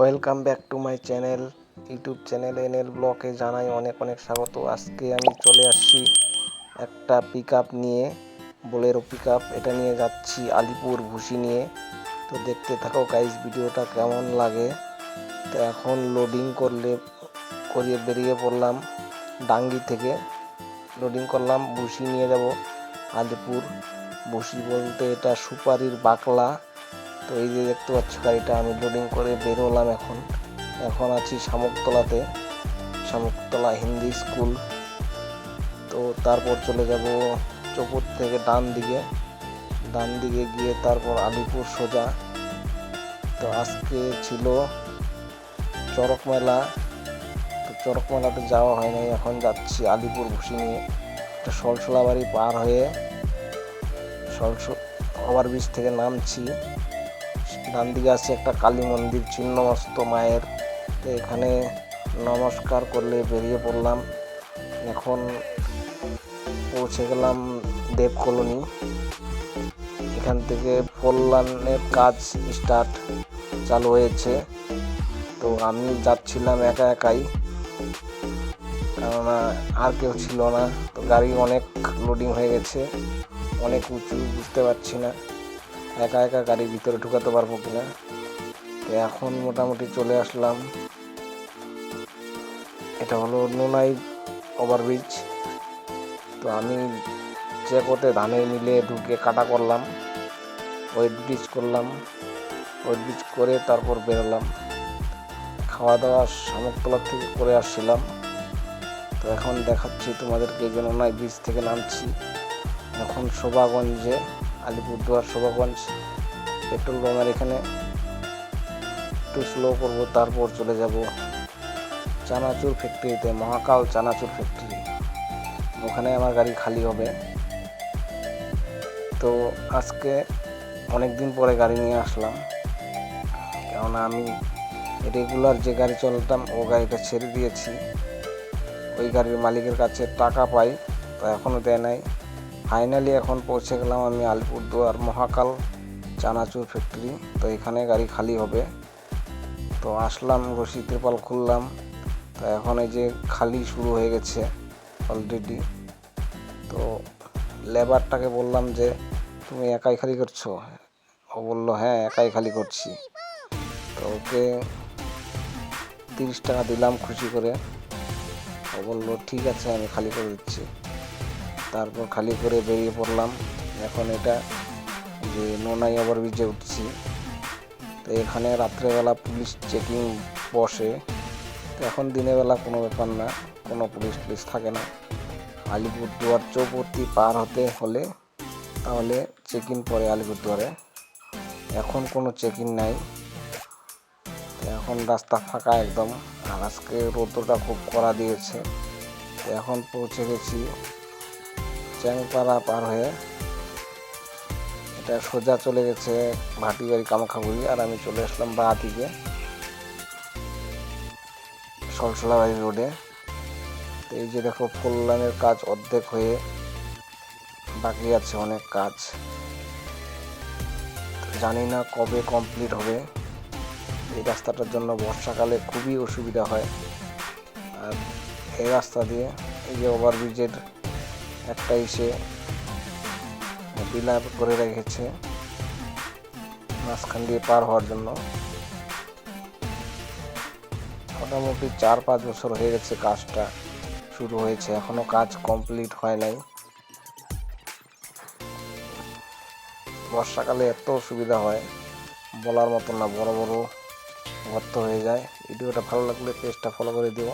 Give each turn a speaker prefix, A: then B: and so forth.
A: Welcome back to my channel YouTube channel NL ব্লকে জানাই অনেক অনেক স্বাগত। আজকে আমি চলে আসছি একটা পিক নিয়ে বোলেরো পিক এটা নিয়ে যাচ্ছি আলিপুর ভুসি নিয়ে। তো দেখতে থাকো গাইজ ভিডিওটা কেমন লাগে। তো এখন লোডিং করলে, করিয়ে বেরিয়ে পড়লাম ডাঙ্গি থেকে। লোডিং করলাম, ভুসি নিয়ে যাব আলিপুর। ভুসি বলতে এটা সুপারির বাকলা। তো এই যে দেখতে পাচ্ছ গাড়িটা, আমি লোডিং করে বেরোলাম এখন। এখন আছি শামুকতলাতে, শামুকতলা হিন্দি স্কুল। তো তারপর চলে যাব চোপড় থেকে ডান দিকে। ডান দিকে গিয়ে তারপর আলিপুর সোজা। তো আজকে ছিল চরক মেলা। তো চরক মেলাতে যাওয়া হয়নি এখন যাচ্ছি আলিপুর ভুসি নিয়ে। একটা সলসলা বাড়ি পার হয়ে সলস ওভারব্রিজ থেকে নামছি। ডান দিকে আছে একটা কালী মন্দির চিহ্নমস্ত মায়ের। তো এখানে নমস্কার করলে বেরিয়ে পড়লাম। এখন পৌঁছে গেলাম দেব কলোনি। এখান থেকে ফোরলানের কাজ স্টার্ট চালু হয়েছে। তো আমি যাচ্ছিলাম একা একাই। কেননা আর কেউ ছিল না। তো গাড়ি অনেক লোডিং হয়ে গেছে। অনেক উঁচু, বুঝতে পারছি না। একা একা গাড়ির ভিতরে ঢুকাতে পারব কিনা? তো এখন মোটামুটি চলে আসলাম। এটা হলো নোনাই ওভারব্রিজ তো আমি যে কোতে ধানের মিলে ঢুকে কাটা করলাম ওয়েট ব্রিজ করলাম। ওয়েট ব্রিজ করে তারপর বেরোলাম। খাওয়া দাওয়া শামুকতলা থেকে করে আসছিলাম। তো এখন দেখাচ্ছি তোমাদেরকে যে নোনাই ব্রিজ থেকে নামছি। এখন শোভাগঞ্জে আলিপুরদুয়ার, শোভাগঞ্জ, পেট্রোল পাম্পের এখানে একটু স্লো করব, তারপর চলে যাব চানাচুর ফ্যাক্টরিতে মহাকাল চানাচুর ফ্যাক্টরি ওখানে আমার গাড়ি খালি হবে। তো আজকে অনেক দিন পরে গাড়ি নিয়ে আসলাম। কেননা আমি রেগুলার যে গাড়ি চলতাম, ও গাড়িটা ছেড়ে দিয়েছি। ওই গাড়ির মালিকের কাছে টাকা পাই, তো এখনও দেয় নাই। ফাইনালি এখন পৌঁছে গেলাম আমি আলিপুরদুয়ার মহাকাল চানাচুর ফ্যাক্টরি। তো এখানে গাড়ি খালি হবে। তো আসলাম, রশি ত্রিপাল খুললাম। তো এখন এই যে খালি শুরু হয়ে গেছে অলরেডি তো লেবারটাকে বললাম যে, তুমি একাই খালি করছ? ও বলল হ্যাঁ একাই খালি করছি। তো ওকে তিরিশ টাকা দিলাম খুশি করে। ও বলল, ঠিক আছে, আমি খালি করে দিচ্ছি। তারপর খালি করে বেরিয়ে পড়লাম। এখন এটা যে নোনাই ওভারব্রিজে উঠছি। তো এখানে রাত্রেবেলা পুলিশ চেকিং বসে। তো এখন দিনের বেলা কোনো ব্যাপার না, কোনো পুলিশ টুলিশ থাকে না। আলিপুরদুয়ার চৌপতি পার হতে হলে তাহলে চেক ইন পরে আলিপুরদুয়ারে। এখন কোনো চেক ইন নাই এখন রাস্তা ফাঁকা একদম। আর আজকে রোদ্রটা খুব কড়া দিয়েছে। তো এখন পৌঁছে গেছি চ্যাংপাড়া পার হয়ে এটা সোজা চলে গেছে ভাটিবাড়ি কামাখাগুড়ি, আর আমি চলে আসলাম বা দিকে সলসলাবাড়ি রোডে। তো এই যে দেখো ফুল লাইনের কাজ অর্ধেক হয়ে বাকি আছে অনেক কাজ। জানি না কবে কমপ্লিট হবে। এই রাস্তাটার জন্য বর্ষাকালে খুবই অসুবিধা হয়। আর এই রাস্তা দিয়ে এই যে ওভারব্রিজের একটা ইসে বিলাপ করে রেখেছে। মাঝখান দিয়ে পার হওয়ার জন্য। মোটামুটি চার পাঁচ বছর হয়ে গেছে কাজটা শুরু হয়েছে। এখনও কাজ কমপ্লিট হয় নাই। বর্ষাকালে এত অসুবিধা হয়, বলার মতো না, বড় বড় গর্ত হয়ে যায়। ভিডিওটা ভালো লাগলে পেজটা ফলো করে দিও।